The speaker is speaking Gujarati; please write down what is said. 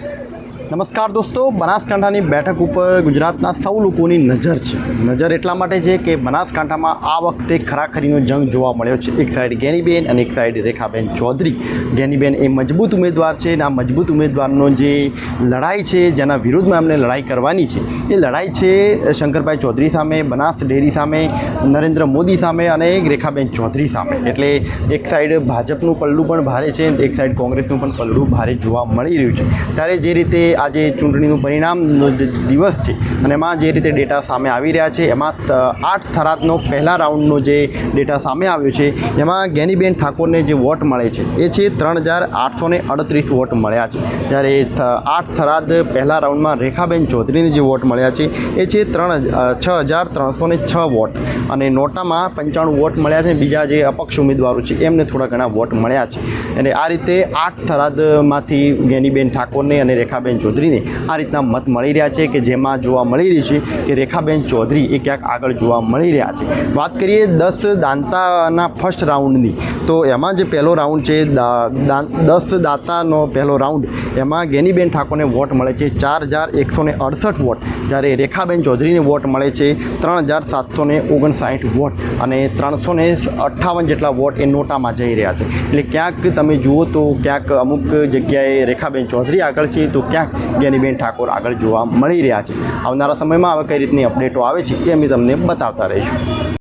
નમસ્કાર દોસ્તો, બનાસકાંઠાની બેઠક ઉપર ગુજરાતના સૌ લોકોની નજર છે. નજર એટલા માટે છે કે બનાસકાંઠામાં આ વખતે ખરાખરીનો જંગ જોવા મળ્યો છે. એક સાઈડ ગેનીબેન અને એક સાઈડ રેખાબેન ચૌધરી. ગેનીબેન એ મજબૂત ઉમેદવાર છે અને આ મજબૂત ઉમેદવારનો જે લડાઈ છે, જેના વિરુદ્ધમાં એમને લડાઈ કરવાની છે, એ લડાઈ છે શંકરભાઈ ચૌધરી સામે, બનાસ ડેરી સામે, નરેન્દ્ર મોદી સામે અને રેખાબેન ચૌધરી સામે. એટલે એક સાઈડ ભાજપનું પલ્લું પણ ભારે છે એક સાઈડ કોંગ્રેસનું પણ પલ્લું ભારે જોવા મળી રહ્યું છે. ત્યારે જે રીતે આજે ચૂંટણીનું પરિણામનો દિવસ છે અને એમાં જે રીતે ડેટા સામે આવી રહ્યા છે, એમાં આઠ થરાદનો પહેલા રાઉન્ડનો જે ડેટા સામે આવ્યો છે, એમાં ગેનીબેન ઠાકોરને જે વોટ મળે છે, એ છે ત્રણ હજાર આઠસો અડત્રીસ વોટ મળ્યા છે. જ્યારે આઠ થરાદ પહેલા રાઉન્ડમાં રેખાબેન ચૌધરીને જે વોટ મળ્યા છે, એ છે ત્રણ છ હજાર ત્રણસો ને છ વોટ. અને નોટામાં પંચાણું વોટ મળ્યા છે, બીજા જે અપક્ષ ઉમેદવારો છે, એમને થોડા ઘણા વોટ મળ્યા છે. અને આ રીતે આઠ થરાદમાંથી ગેનીબેન ઠાકોરને અને રેખાબેન ચૌધરીને આ રીતના મત મળી રહ્યા છે કે જેમાં જોવા મળી રહ્યું છે કે રેખાબેન ચૌધરી એ ક્યાંક આગળ જોવા મળી રહ્યા છે. વાત કરીએ દસ દાંતાના ફર્સ્ટ રાઉન્ડની, તો એમાં જે પહેલો રાઉન્ડ છે દસ દાંતાનો પહેલો રાઉન્ડ, એમાં ગેનીબેન ઠાકોરને વોટ મળે છે ચાર હજાર એકસો ને અડસઠ વોટ, જ્યારે રેખાબેન ચૌધરીને વોટ મળે છે ત્રણ હજાર સાતસો ને ઓગણસાઠ વોટ અને ત્રણસો ને અઠ્ઠાવન જેટલા વોટ એ નોટામાં જઈ રહ્યા છે. એટલે ક્યાંક તમે જુઓ તો ક્યાંક અમુક જગ્યાએ રેખાબેન ચૌધરી આગળ છે. તો ક્યાંક જ્ઞાનીબેન ઠાકોર આગળ જોવા મળી રહ્યા છે. આવનારા સમયમાં હવે કઈ રીતની અપડેટો આવે છે એ અમે તમને બતાવતા રહીશું.